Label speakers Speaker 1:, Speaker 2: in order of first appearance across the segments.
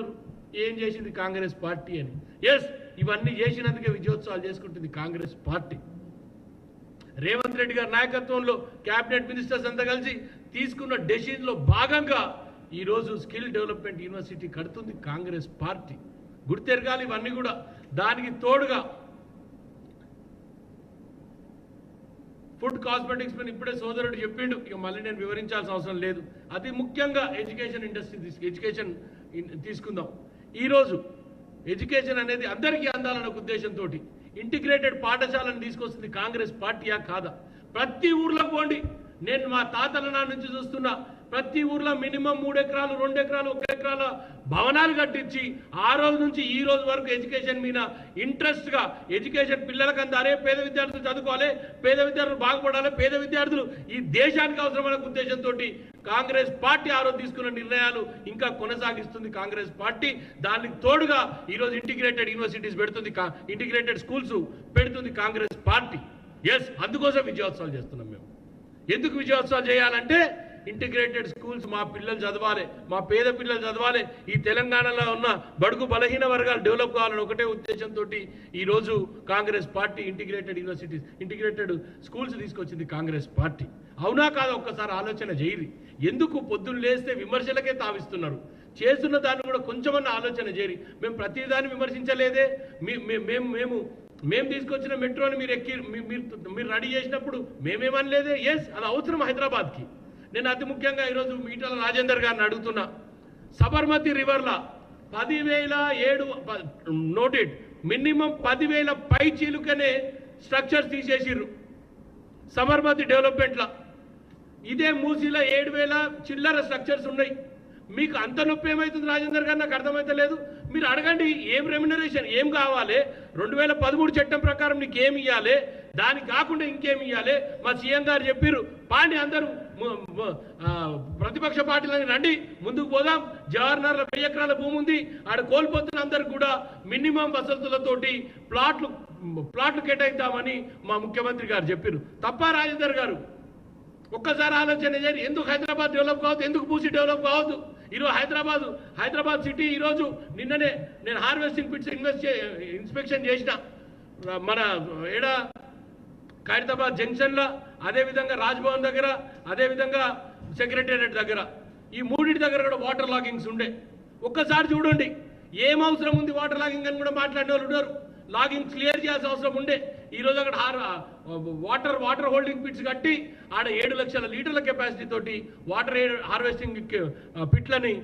Speaker 1: మాట్లాడుతున్నారు ఏం చేసింది కాంగ్రెస్ పార్టీ అని? ఎస్ ఇవన్నీ చేసినందుకే విజయోత్సవాలు చేసుకుంటుంది కాంగ్రెస్ పార్టీ. రేవంత్ రెడ్డి గారి నాయకత్వంలో కేబినెట్ మినిస్టర్స్ అంతా కలిసి తీసుకున్న డెసిషన్లో భాగంగా ఈరోజు స్కిల్ డెవలప్మెంట్ యూనివర్సిటీ కడుతుంది కాంగ్రెస్ పార్టీ. గుర్తెరగాలి ఇవన్నీ కూడా దానికి తోడుగా ఫుడ్ కాస్మెటిక్స్ మీద ఇప్పుడే సోదరుడు చెప్పిండు. ఇక మళ్ళీ నేను వివరించాల్సిన అవసరం లేదు. అతి ముఖ్యంగా ఎడ్యుకేషన్ ఇండస్ట్రీ తీసుకు ఎడ్యుకేషన్ తీసుకుందాం. ఈరోజు ఎడ్యుకేషన్ అనేది అందరికీ అందాలన్న ఒక ఉద్దేశంతో ఇంటిగ్రేటెడ్ పాఠశాలను తీసుకొస్తుంది కాంగ్రెస్ పార్టీయా కాదా? ప్రతి ఊర్లో పోండి. నేను మా తాతల నాన్న నుంచి చూస్తున్నా ప్రతి ఊర్లో మినిమం మూడు ఎకరాలు రెండు ఎకరాలు ఒక ఎకరాల భవనాలు కట్టించి ఆ రోజు నుంచి ఈ రోజు వరకు ఎడ్యుకేషన్ మీద ఇంట్రెస్ట్గా ఎడ్యుకేషన్ పిల్లలకు అందారే పేద విద్యార్థులు చదువుకోవాలి పేద విద్యార్థులు బాగుపడాలి పేద విద్యార్థులు ఈ దేశానికి అవసరమైన ఉద్దేశంతో కాంగ్రెస్ పార్టీ ఆ రోజు తీసుకున్న నిర్ణయాలు ఇంకా కొనసాగిస్తుంది కాంగ్రెస్ పార్టీ. దానికి తోడుగా ఈరోజు ఇంటిగ్రేటెడ్ యూనివర్సిటీస్ పెడుతుంది ఇంటిగ్రేటెడ్ స్కూల్స్ పెడుతుంది కాంగ్రెస్ పార్టీ. ఎస్ అందుకోసం విజయోత్సవాలు చేస్తున్నాం మేము. ఎందుకు విజయోత్సవాలు చేయాలంటే ఇంటిగ్రేటెడ్ స్కూల్స్ మా పిల్లలు చదవాలి మా పేద పిల్లలు చదవాలి. ఈ తెలంగాణలో ఉన్న బడుగు బలహీన వర్గాలు డెవలప్ కావాలని ఒకటే ఉద్దేశంతో ఈరోజు Congress party integrated universities integrated schools తీసుకొచ్చింది కాంగ్రెస్ పార్టీ. అవునా కాదా ఒక్కసారి ఆలోచన చేయరు. ఎందుకు పొద్దున్న లేస్తే విమర్శలకే తావిస్తున్నారు? చేస్తున్న దాన్ని కూడా కొంచెమన్నా ఆలోచన చేయరు. మేము ప్రతిదాన్ని విమర్శించలేదే. మీ- మేము మేము మేము తీసుకొచ్చిన మెట్రోని మీరు ఎక్కి మీరు మీరు రెడీ చేసినప్పుడు మేమేమనలేదే? ఎస్ అది అవసరం హైదరాబాద్కి. నేను అతి ముఖ్యంగా ఈరోజు మీటల రాజేందర్ గారిని అడుగుతున్నా. సబర్మతి రివర్లో పదివేల ఏడు నోటెడ్. మినిమం పదివేల పై చీలుకనే స్ట్రక్చర్స్ తీసేసిర్రు. సబర్మతి డెవలప్మెంట్లో. ఇదే మూసీలో ఏడు వేల చిల్లర స్ట్రక్చర్స్ ఉన్నాయి. మీకు అంత నొప్పి ఏమవుతుంది రాజేందర్ గారు? నాకు అర్థమైతలేదు మీరు అడగండి ఏం రెమ్యునరేషన్ ఏం కావాలి? రెండు వేల పదమూడు చట్టం ప్రకారం నీకు ఏమి ఇవ్వాలి దానికి కాకుండా ఇంకేమి ఇవ్వాలి మా సీఎం గారు చెప్పారు పాండి అందరూ ప్రతిపక్ష పార్టీలని రండి ముందుకు పోదాం. జవహర్నగర్లో వెయ్యి ఎకరాల భూమి ఉంది. ఆడ కోల్పోతున్న అందరికి కూడా మినిమం వసతులతోటి ప్లాట్లు ప్లాట్లు కేటాయిద్దామని మా ముఖ్యమంత్రి గారు చెప్పారు తప్ప రాజేందర్ గారు? ఒక్కసారి ఆలోచన చేయాలి ఎందుకు హైదరాబాద్ డెవలప్ కావద్దు? ఎందుకు పూసి డెవలప్ కావద్దు? ఈరోజు హైదరాబాద్ హైదరాబాద్ సిటీ ఈరోజు నిన్ననే నేను హార్వెస్టింగ్ పిట్స్ ఇన్వెస్ట్ ఇన్స్పెక్షన్ చేసిన మన ఏడా ఖైరతాబాద్ జంక్షన్లో అదేవిధంగా రాజ్భవన్ దగ్గర అదేవిధంగా సెక్రటేరియట్ దగ్గర. ఈ మూడింటి దగ్గర కూడా వాటర్ లాగింగ్స్ ఉండే. ఒక్కసారి చూడండి ఏం అవసరం ఉంది వాటర్ లాగింగ్ అని కూడా మాట్లాడిన వాళ్ళు ఉన్నారు. లాగింగ్ క్లియర్ చేయాల్సిన అవసరం ఉండే. ఈరోజు అక్కడ హార్ వాటర్ వాటర్ హోల్డింగ్ పిట్స్ కట్టి ఆడ ఏడు లక్షల లీటర్ల కెపాసిటీ తోటి వాటర్ హార్వెస్టింగ్ పిట్లని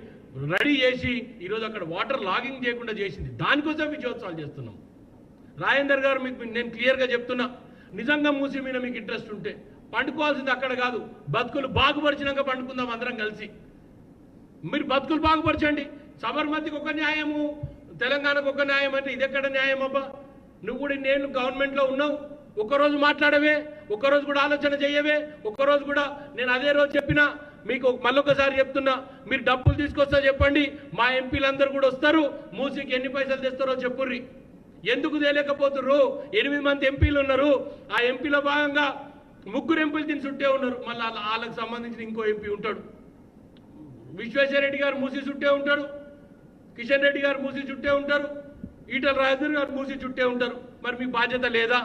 Speaker 1: రెడీ చేసి ఈరోజు అక్కడ వాటర్ లాగింగ్ చేయకుండా చేసింది. దానికోసం విజయోత్సవాలు చేస్తున్నాం. రాజేందర్ గారు మీకు నేను క్లియర్గా చెప్తున్నా. నిజంగా మూసి మీద మీకు ఇంట్రెస్ట్ ఉంటే పండుకోవాల్సింది అక్కడ కాదు. బతుకులు బాగుపరిచినాక పండుకుందాం అందరం కలిసి. మీరు బతుకులు బాగుపరచండి. సబర్మతికి ఒక న్యాయము తెలంగాణకు ఒక న్యాయం అంటే ఇది ఎక్కడ న్యాయం అబ్బా? నువ్వు కూడా నేను గవర్నమెంట్లో ఉన్నావు. ఒకరోజు మాట్లాడవే ఒకరోజు కూడా ఆలోచన చేయవే ఒక్కరోజు కూడా నేను అదే రోజు చెప్పినా మీకు మళ్ళొకసారి చెప్తున్నా మీరు డబ్బులు తీసుకొస్తా చెప్పండి. మా ఎంపీలందరూ కూడా వస్తారు. మూసీకి ఎన్ని పైసలు తెస్తారో చెప్పుర్రి. ఎందుకు తేలేకపోతుర్రు? ఎనిమిది మంది ఎంపీలు ఉన్నారు. ఆ ఎంపీలో భాగంగా ముగ్గురు ఎంపీలు దీని చుట్టే ఉన్నారు. మళ్ళీ వాళ్ళకి సంబంధించిన ఇంకో ఎంపీ ఉంటాడు. విశ్వేశ్వరరెడ్డి గారు మూసి చుట్టే ఉంటాడు కిషన్ రెడ్డి గారు మూసి చుట్టే ఉంటారు. ఈటల రాజేంద్ర గారు మూసి చుట్టే ఉంటారు. మరి మీ బాధ్యత లేదా?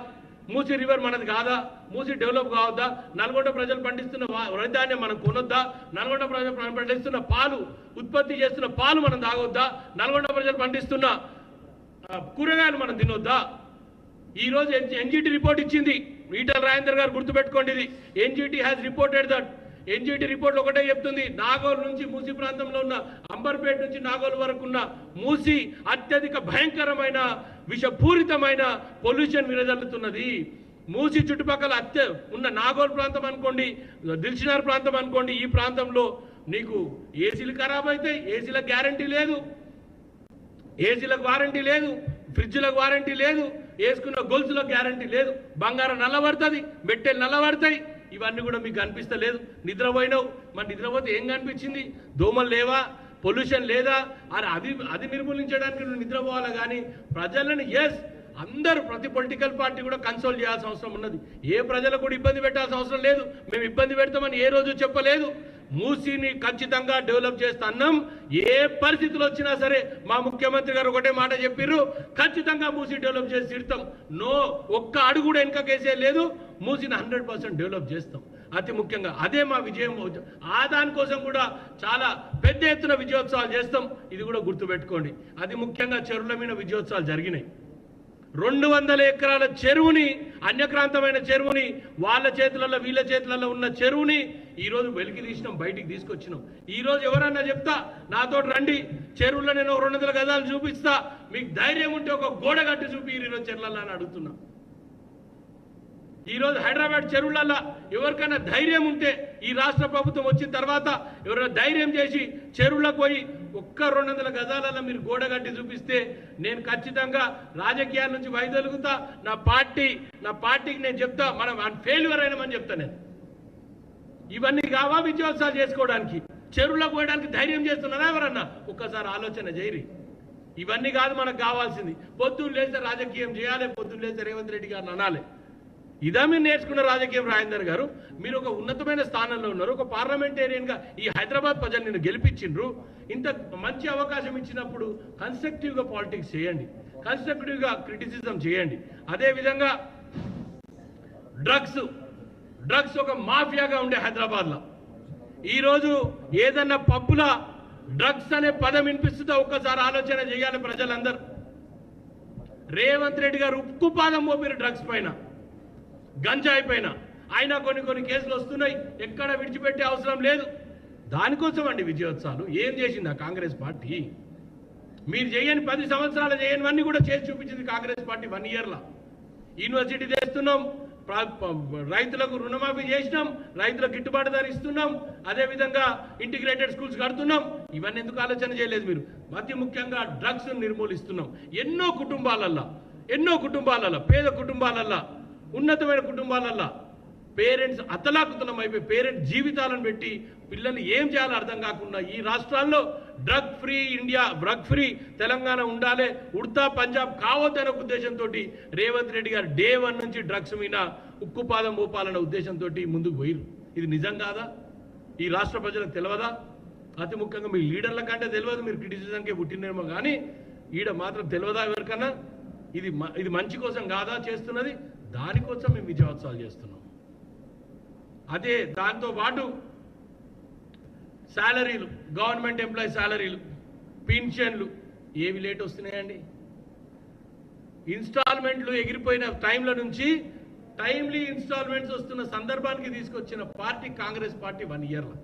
Speaker 1: మూసి రివర్ మనది కాదా? మూసి డెవలప్ కావద్దా? నల్గొండ ప్రజలు పండిస్తున్న వరిధాన్యం మనం కొనొద్దా? నల్గొండ ప్రజలు పండిస్తున్న పాలు ఉత్పత్తి చేస్తున్న పాలు మనం తాగొద్దా? నల్గొండ ప్రజలు పండిస్తున్న కూరగాయలు మనం తినొద్దా? ఈరోజు ఎన్జిటి రిపోర్ట్ ఇచ్చింది. ఈటల రాజేందర్ గారు గుర్తుపెట్టుకోండి ఇది. NGT has reported that NGT report ఒకటే చెప్తుంది. నాగోల్ నుంచి మూసి ప్రాంతంలో ఉన్న అంబర్పేట నుంచి నాగోల్ వరకు ఉన్న మూసి అత్యధిక భయంకరమైన విషపూరితమైన పొల్యూషన్ విరజల్లుతున్నది. మూసి చుట్టుపక్కల అత్య ఉన్న నాగోల్ ప్రాంతం అనుకోండి దిల్సినార్ ప్రాంతం అనుకోండి ఈ ప్రాంతంలో నీకు ఏసీలు ఖరాబ్ అవుతాయి ఏసీలకు గ్యారంటీ లేదు. ఏసీలకు వారంటీ లేదు. ఫ్రిడ్జ్లకు వారంటీ లేదు వేసుకున్న గొలుసులకు గ్యారంటీ లేదు బంగారం నల్లబడుతుంది మెట్టెలు నల్లబడతాయి. ఇవన్నీ కూడా మీకు కనిపిస్తలేదు నిద్రపోయినావు? మరి నిద్రపోతే ఏం కనిపించింది? దోమలు లేవా? పొల్యూషన్ లేదా? అని అది అది నిర్మూలించడానికి నువ్వు నిద్రపోవాలి కానీ ప్రజలను ఎస్ అందరూ ప్రతి పొలిటికల్ పార్టీ కూడా కన్సోల్ చేయాల్సిన అవసరం ఉన్నది. ఏ ప్రజలకు కూడా ఇబ్బంది పెట్టాల్సిన అవసరం లేదు. మేము ఇబ్బంది పెడతామని ఏ రోజు చెప్పలేదు. మూసీని ఖచ్చితంగా డెవలప్ చేస్తున్నాం ఏ పరిస్థితులు వచ్చినా సరే మా ముఖ్యమంత్రి గారు ఒకటే మాట చెప్పిర్రు. ఖచ్చితంగా మూసీ డెవలప్ చేసి తిడతాం నో ఒక్క అడుగు కూడా వెనకకేసే లేదు. మూసీని హండ్రెడ్ పర్సెంట్ డెవలప్ చేస్తాం. అతి ముఖ్యంగా అదే మా విజయం. ఆ దానికోసం కూడా చాలా పెద్ద ఎత్తున విజయోత్సవాలు చేస్తాం. ఇది కూడా గుర్తుపెట్టుకోండి. అది ముఖ్యంగా చెరువుల మీద విజయోత్సవాలు జరిగినాయి. రెండు వందల ఎకరాల చెరువుని అన్యక్రాంతమైన చెరువుని వాళ్ళ చేతులలో వీళ్ళ చేతులలో ఉన్న చెరువుని ఈరోజు వెలికి తీసినాం బయటికి తీసుకొచ్చినాం. ఈరోజు ఎవరన్నా చెప్తా నాతో రండి చెరువులో నేను రెండు వందల గదాలు చూపిస్తా మీకు ధైర్యం ఉంటే ఒక గోడ కట్టి చూపి ఈరోజు చెరువులలో అని అడుగుతున్నా. ఈరోజు హైదరాబాద్ చెరువులలో ఎవరికైనా ధైర్యం ఉంటే ఈ రాష్ట్ర ప్రభుత్వం వచ్చిన తర్వాత ఎవరైనా ధైర్యం చేసి చెరువులకు పోయి ఒక్క రెండు వందల గజాలలో మీరు గోడ కట్టి చూపిస్తే నేను ఖచ్చితంగా రాజకీయాల నుంచి వైదొలుగుతా. నా పార్టీ నా పార్టీకి నేను చెప్తా. మనం ఫెయిల్యూర్ అయినామని చెప్తా నేను. ఇవన్నీ కావా విజయోత్సవాలు చేసుకోవడానికి? చెరువులో పోయడానికి ధైర్యం చేస్తున్నారా ఎవరన్నా? ఒక్కసారి ఆలోచన చేయరి. ఇవన్నీ కాదు మనకు కావాల్సింది. పొద్దున్న లేస్తే రాజకీయం చేయాలి పొద్దున్న లేస్తే రేవంత్ రెడ్డి గారిని అనాలి. ఇదా మీరు నేర్చుకున్న రాజకీయం రాజేందర్ గారు మీరు ఒక ఉన్నతమైన స్థానంలో ఉన్నారు ఒక పార్లమెంటేరియన్గా ఈ హైదరాబాద్ ప్రజలు నేను గెలిపించిండ్రు. ఇంత మంచి అవకాశం ఇచ్చినప్పుడు కన్స్ట్రక్టివ్గా పాలిటిక్స్ చేయండి కన్స్ట్రక్టివ్గా క్రిటిసిజం చేయండి. అదేవిధంగా డ్రగ్స్ డ్రగ్స్ ఒక మాఫియాగా ఉండే హైదరాబాద్లో. ఈరోజు ఏదన్నా పప్పుల డ్రగ్స్ అనే పదం వినిపిస్తుందో ఒక్కసారి ఆలోచన చేయాలి ప్రజలందరూ. రేవంత్ రెడ్డి గారు ఉక్కు పాదం మోపిరు డ్రగ్స్ పైన. గంజాయి పైన అయినా కొన్ని కొన్ని కేసులు వస్తున్నాయి. ఎక్కడ విడిచిపెట్టే అవసరం లేదు. దానికోసం అండి విజయోత్సవాలు. ఏం చేసింది ఆ కాంగ్రెస్ పార్టీ? మీరు చేయని పది సంవత్సరాలు చేయనివన్నీ కూడా చేసి చూపించింది కాంగ్రెస్ పార్టీ వన్ ఇయర్లో. యూనివర్సిటీ చేస్తున్నాం రైతులకు రుణమాఫీ చేసినాం. రైతులకు గిట్టుబాటు ధర ఇస్తున్నాం. అదేవిధంగా ఇంటిగ్రేటెడ్ స్కూల్స్ కడుతున్నాం. ఇవన్నీ ఎందుకు ఆలోచన చేయలేదు మీరు? అతి ముఖ్యంగా డ్రగ్స్ నిర్మూలిస్తున్నాం. ఎన్నో కుటుంబాలల్లో. ఎన్నో కుటుంబాలల్లో. పేద కుటుంబాలల్లో. ఉన్నతమైన కుటుంబాలల్లో పేరెంట్స్ అతలాకుతలం అయిపోయి పేరెంట్స్ జీవితాలను పెట్టి పిల్లలు ఏం చేయాలో అర్థం కాకుండా ఈ రాష్ట్రాల్లో drug free India drug free Telangana ఉండాలి ఉడతా పంజాబ్ కావద్దనే ఉద్దేశంతో రేవంత్ రెడ్డి గారు డే వన్ నుంచి డ్రగ్స్ మీద ఉక్కుపాదం మోపాలన్న ఉద్దేశంతో ముందుకు పోయిరు ఇది నిజం కాదా? ఈ రాష్ట్ర ప్రజలకు తెలియదా? అతి ముఖ్యంగా మీ లీడర్ల కంటే తెలియదు మీరు క్రిటిసిజంకే పుట్టినేమో కానీ ఈడ మాత్రం తెలియదా ఎవరికన్నా? ఇది మ- ఇది మంచి కోసం కాదా చేస్తున్నది? దానికోసం మేము విజయోత్సవాలు చేస్తున్నాం. అదే దాంతో పాటు శాలరీలు గవర్నమెంట్ ఎంప్లాయీ శాలరీలు పెన్షన్లు ఏవి లేట్ వస్తున్నాయండి? ఇన్స్టాల్మెంట్లు ఎగిరిపోయిన టైంల నుంచి టైమ్లీ ఇన్స్టాల్మెంట్స్ వస్తున్న సందర్భానికి తీసుకొచ్చిన పార్టీ కాంగ్రెస్ పార్టీ వన్ ఇయర్లో.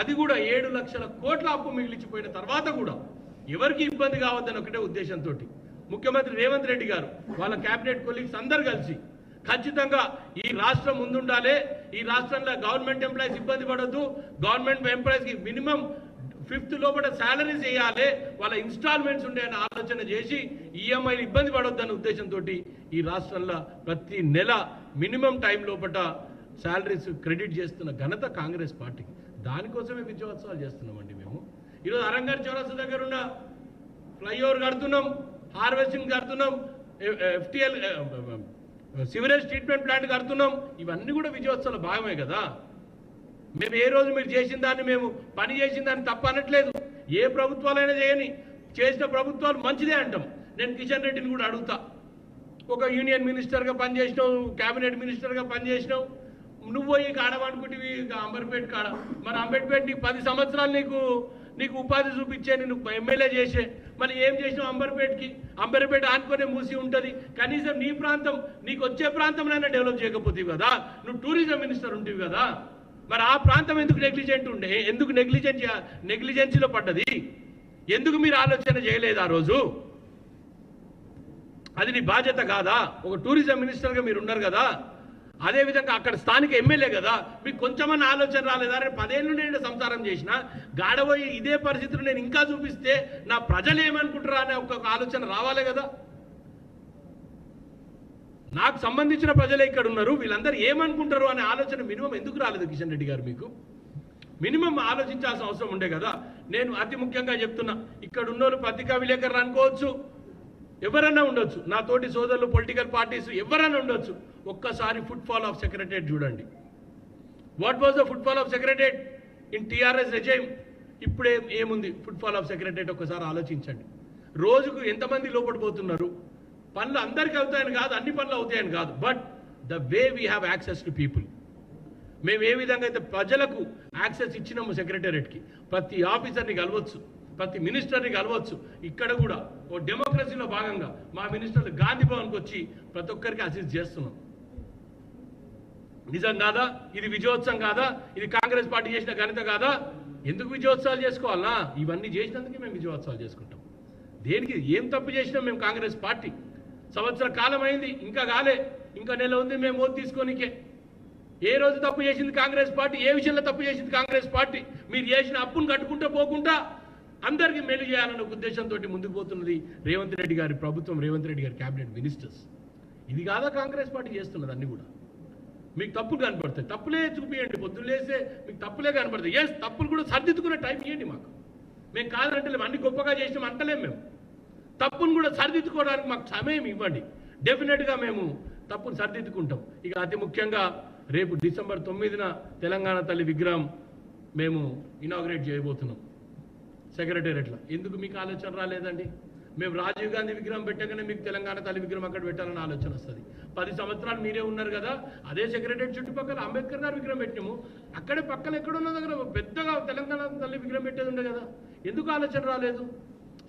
Speaker 1: అది కూడా ఏడు లక్షల కోట్ల అప్పు మిగిలిచిపోయిన తర్వాత కూడా ఎవరికి ఇబ్బంది కావద్దని ఒకటే ఉద్దేశంతో ముఖ్యమంత్రి రేవంత్ రెడ్డి గారు వాళ్ళ కేబినెట్ కొలీగ్స్ అందరు కలిసి ఖచ్చితంగా ఈ రాష్ట్రం ముందుండాలి. ఈ రాష్ట్రంలో గవర్నమెంట్ ఎంప్లాయీస్ ఇబ్బంది పడద్దు. గవర్నమెంట్ ఎంప్లాయీస్కి మినిమం ఫిఫ్త్ లోపల శాలరీస్ వేయాలి వాళ్ళ ఇన్స్టాల్మెంట్స్ ఉండే ఆలోచన చేసి ఈఎంఐలు ఇబ్బంది పడొద్దనే ఉద్దేశంతో ఈ రాష్ట్రంలో ప్రతి నెల మినిమం టైం లోపల శాలరీస్ క్రెడిట్ చేస్తున్న ఘనత కాంగ్రెస్ పార్టీకి దానికోసమే విజయోత్సవాలు చేస్తున్నామండి మేము. ఈరోజు అరంగర్ చౌరస్తా దగ్గర ఉన్న ఫ్లైఓవర్ కడుతున్నాం. హార్వెస్టింగ్ కడుతున్నాం ఎఫ్టిఎల్ సివరేజ్ ట్రీట్మెంట్ ప్లాంట్ కడుతున్నాం. ఇవన్నీ కూడా విజయోత్సవాల భాగమే కదా. మేము ఏ రోజు మీరు చేసిన దాన్ని మేము పని చేసిన దాన్ని తప్ప అనట్లేదు. ఏ ప్రభుత్వాలైనా చేయని చేసిన ప్రభుత్వాలు మంచిదే అంటాం. నేను కిషన్ రెడ్డిని కూడా అడుగుతా. ఒక యూనియన్ మినిస్టర్గా పనిచేసినావు క్యాబినెట్ మినిస్టర్గా పనిచేసినావు. నువ్వు ఈ కాడమనుకుంటివి అంబర్పేట కాడ. మరి అంబేద్పేట నీకు పది సంవత్సరాలు నీకు నీకు ఉపాధి చూపించే నేను ఎమ్మెల్యే చేసే. మరి ఏం చేసినావు అంబర్పేటకి? అంబర్పేట ఆనుకునే మూసి ఉంటుంది. కనీసం నీ ప్రాంతం నీకు వచ్చే ప్రాంతంలోనే డెవలప్ చేయకపోతే కదా? నువ్వు టూరిజం మినిస్టర్ ఉంటివి కదా? మరి ఆ ప్రాంతం ఎందుకు నెగ్లిజెంట్ ఉండే? ఎందుకు నెగ్లిజెన్స్ నెగ్లిజెన్సీలో పడ్డది? ఎందుకు మీరు ఆలోచన చేయలేదు ఆ రోజు? అది నీ బాధ్యత కాదా? ఒక టూరిజం మినిస్టర్గా మీరు ఉన్నారు కదా? అదేవిధంగా అక్కడ స్థానిక ఎమ్మెల్యే కదా మీకు కొంచెమన్నా ఆలోచన రాలేదా? అని పదేళ్ళు నేను సంసారం చేసిన గాడబోయి ఇదే పరిస్థితులు నేను ఇంకా చూపిస్తే నా ప్రజలు ఏమనుకుంటారా అనే ఒక ఆలోచన రావాలి కదా? నాకు సంబంధించిన ప్రజలే ఇక్కడ ఉన్నారు వీళ్ళందరూ ఏమనుకుంటారు అనే ఆలోచన మినిమం ఎందుకు రాలేదు కిషన్ రెడ్డి గారు మీకు? మినిమం ఆలోచించాల్సిన అవసరం ఉండే కదా? నేను అతి ముఖ్యంగా చెప్తున్నా ఇక్కడ ఉన్నోళ్ళు పత్రికా విలేకరులు అనుకోవచ్చు ఎవరన్నా ఉండొచ్చు. నా తోటి సోదరులు పొలిటికల్ పార్టీస్ ఎవరన్నా ఉండొచ్చు. ఒక్కసారి ఫుట్ఫాల్ ఆఫ్ సెక్రటరేట్ చూడండి. What was the footfall of secretariat in TRS regime ఇప్పుడే ఏముంది? ఫుట్ఫాల్ ఆఫ్ సెక్రటరేట్ ఒకసారి ఆలోచించండి. రోజుకు ఎంతమంది లోపడిపోతున్నారు? పనులు అందరికీ అవుతాయని కాదు అన్ని పనులు అవుతాయని కాదు. But the way we have access to people మేము ఏ విధంగా అయితే ప్రజలకు యాక్సెస్ ఇచ్చినాము సెక్రటరేట్కి ప్రతి ఆఫీసర్ని కలవచ్చు ప్రతి మినిస్టర్ని కలవచ్చు ఇక్కడ కూడా ఓ డెమోక్రసీలో భాగంగా మా మినిస్టర్లు గాంధీ భవన్కి వచ్చి ప్రతి ఒక్కరికి అసిస్ట్ చేస్తున్నాం. నిజం కాదా? ఇది విజయోత్సవం కాదా? ఇది కాంగ్రెస్ పార్టీ చేసిన ఘనత కాదా? ఎందుకు విజయోత్సవాలు చేసుకోవాలనా ఇవన్నీ చేసినందుకే మేము విజయోత్సవాలు చేసుకుంటాం. దేనికి? ఏం తప్పు చేసినాం మేము కాంగ్రెస్ పార్టీ. సంవత్సర కాలం అయింది ఇంకా కాలే ఇంకా నెల ఉంది మేము ఓటు తీసుకోనికే. ఏ రోజు తప్పు చేసింది కాంగ్రెస్ పార్టీ? ఏ విషయంలో తప్పు చేసింది కాంగ్రెస్ పార్టీ? మీరు చేసిన అప్పును కట్టుకుంటూ పోకుండా అందరికీ మేలు చేయాలన్న ఉద్దేశంతో ముందుకు పోతున్నది రేవంత్ రెడ్డి గారి ప్రభుత్వం రేవంత్ రెడ్డి గారి క్యాబినెట్ మినిస్టర్స్ ఇది కాదా కాంగ్రెస్ పార్టీ చేస్తున్నది అన్ని కూడా? మీకు తప్పులు కనపడతాయి. తప్పులే చూపియండి. పొద్దున్న మీకు తప్పులే కనపడతాయి. ఎస్ తప్పులు కూడా సర్దిద్దుకునే టైం ఇవ్వండి మాకు. మేము కాదంటలేము అన్ని గొప్పగా చేసినాం అంటలేం మేము. తప్పును కూడా సరిదిద్దుకోవడానికి మాకు సమయం ఇవ్వండి. డెఫినెట్గా మేము తప్పును సరిదిద్దుకుంటాం. ఇక అతి ముఖ్యంగా రేపు డిసెంబర్ తొమ్మిదిన తెలంగాణ తల్లి విగ్రహం మేము ఇనాగ్రేట్ చేయబోతున్నాం. సెక్రటేరియట్లో. ఎందుకు మీకు ఆలోచన రాలేదండి? మేము రాజీవ్ గాంధీ విగ్రహం పెట్టగానే మీకు తెలంగాణ తల్లి విగ్రహం అక్కడ పెట్టాలని ఆలోచన వస్తుంది. పది సంవత్సరాలు మీరే ఉన్నారు కదా అదే సెక్రటరీ చుట్టుపక్కల అంబేద్కర్ గారి విగ్రహం పెట్టినాము. అక్కడే పక్కన ఎక్కడున్న దగ్గర పెద్దగా తెలంగాణ తల్లి విగ్రహం పెట్టేది ఉండే కదా. ఎందుకు ఆలోచన రాలేదు?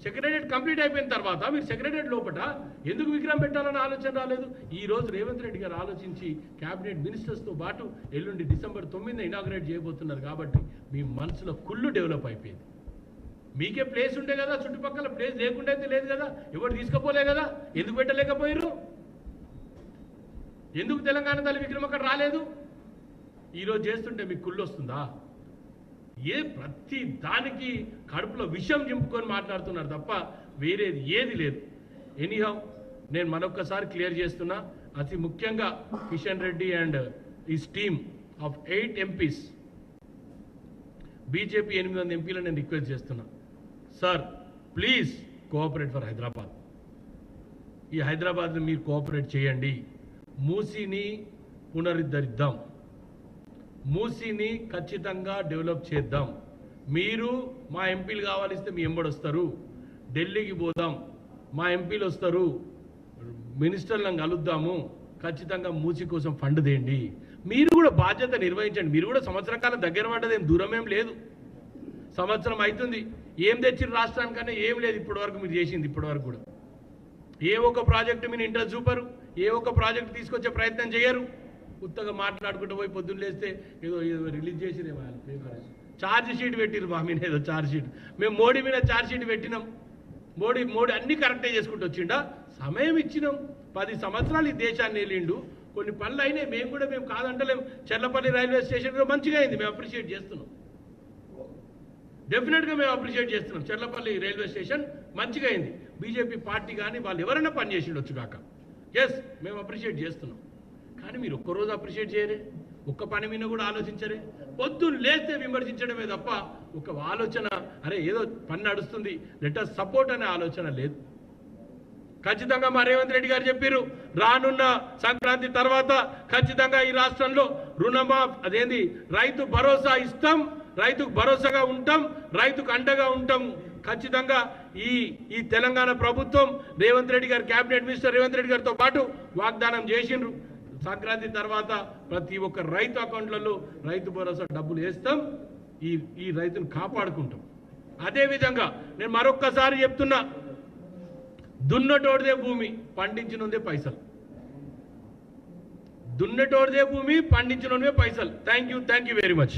Speaker 1: సెక్రటరేట్ కంప్లీట్ అయిపోయిన తర్వాత మీరు సెక్రటరేట్ లోపల ఎందుకు విగ్రహం పెట్టాలని ఆలోచన రాలేదు? ఈ రోజు రేవంత్ రెడ్డి గారు ఆలోచించి కేబినెట్ మినిస్టర్స్తో పాటు ఎల్లుండి డిసెంబర్ తొమ్మిదిన ఇనాగ్రేట్ చేయబోతున్నారు కాబట్టి మీ మనసులో కుళ్ళు డెవలప్ అయిపోయింది. మీకే ప్లేస్ ఉండే కదా చుట్టుపక్కల ప్లేస్ లేకుండా అయితే లేదు కదా ఎవరు తీసుకుపోలే కదా ఎందుకు పెట్టలేకపోయారు ఎందుకు తెలంగాణ తల్లి విగ్రహం అక్కడ రాలేదు? ఈరోజు చేస్తుంటే మీకు కుళ్ళు వస్తుందా? ఏ ప్రతి దానికి కడుపులో విషయం చింపుకొని మాట్లాడుతున్నారు తప్ప వేరేది ఏది లేదు. ఎనీహౌ నేను మరొక్కసారి క్లియర్ చేస్తున్నా అతి ముఖ్యంగా Kishan Reddy and his team of eight MPs BJP ఎనిమిది మంది ఎంపీలను నేను రిక్వెస్ట్ చేస్తున్నా. Sir please cooperate for Hyderabad. ఈ హైదరాబాద్ని మీరు కోఆపరేట్ చేయండి. మూసీని పునరుద్ధరిద్దాం. మూసీని ఖచ్చితంగా డెవలప్ చేద్దాం. మీరు మా ఎంపీలు కావాలిస్తే మీ ఎంబడి వస్తారు. ఢిల్లీకి పోదాం. మా ఎంపీలు వస్తారు. మినిస్టర్లను కలుద్దాము. ఖచ్చితంగా మూసి కోసం ఫండ్ తేండి మీరు కూడా బాధ్యత నిర్వహించండి. మీరు కూడా సంవత్సర కాలం దగ్గర పడ్డదేం? ఏం దూరం ఏం లేదు. సంవత్సరం అవుతుంది ఏం తెచ్చిన రాష్ట్రానికన్నా ఏం లేదు ఇప్పటివరకు మీరు చేసింది ఇప్పటివరకు కూడా. ఏ ఒక్క ప్రాజెక్టు మీరు ఇంట్రెస్ట్ చూపరు ఏ ఒక్క ప్రాజెక్ట్ తీసుకొచ్చే ప్రయత్నం చేయరు. కొత్తగా మాట్లాడుకుంటూ పోయి పొద్దున్న లేస్తే ఏదో ఏదో రిలీజ్ చేసిరే పేపర్. ఛార్జ్ షీట్ పెట్టిరు మా మీద ఏదో ఛార్జ్ షీట్. మేము మోడీ మీద ఛార్జ్ షీట్ పెట్టినాం. మోడీ మోడీ అన్ని కరెక్టే చేసుకుంటూ వచ్చిండా? సమయం ఇచ్చినాం. పది సంవత్సరాలు ఈ దేశాన్ని వెళ్ళిండు కొన్ని పనులు అయినాయి మేము కూడా మేము కాదంటలేం. చెర్లపల్లి రైల్వే స్టేషన్ మంచిగా అయింది మేము అప్రిషియేట్ చేస్తున్నాం. డెఫినెట్గా మేము అప్రిషియేట్ చేస్తున్నాం. చెర్లపల్లి రైల్వే స్టేషన్ మంచిగా అయింది. బీజేపీ పార్టీ కానీ వాళ్ళు ఎవరైనా పని చేసిండొచ్చు కాక. ఎస్ మేము అప్రిషియేట్ చేస్తున్నాం. కానీ మీరు ఒక్కరోజు అప్రిషియేట్ చేయరే ఒక్క పని మీద కూడా ఆలోచించరే. పొద్దున్న లేస్తే విమర్శించడమే తప్ప ఒక ఆలోచన అరే ఏదో పని నడుస్తుంది లెటర్ సపోర్ట్ అనే ఆలోచన లేదు. ఖచ్చితంగా మా రేవంత్ రెడ్డి గారు చెప్పారు రానున్న సంక్రాంతి తర్వాత ఖచ్చితంగా ఈ రాష్ట్రంలో రుణమా అదేంది రైతు భరోసా ఇస్తాం రైతుకు భరోసాగా ఉంటాం రైతుకు అండగా ఉంటాం. ఖచ్చితంగా ఈ ఈ తెలంగాణ ప్రభుత్వం రేవంత్ రెడ్డి గారు క్యాబినెట్ మినిస్టర్ రేవంత్ రెడ్డి గారితో పాటు వాగ్దానం చేసిండ్రు. సంక్రాంతి తర్వాత ప్రతి ఒక్క రైతు అకౌంట్లలో రైతు భరోసా డబ్బులు వేస్తాం ఈ ఈ రైతును కాపాడుకుంటాం. అదేవిధంగా నేను మరొక్కసారి చెప్తున్నా దున్నటోడిదే భూమి పండించినదే పైసలు. దున్నటోడిదే భూమి పండించినవే పైసలు. Thank you thank you very much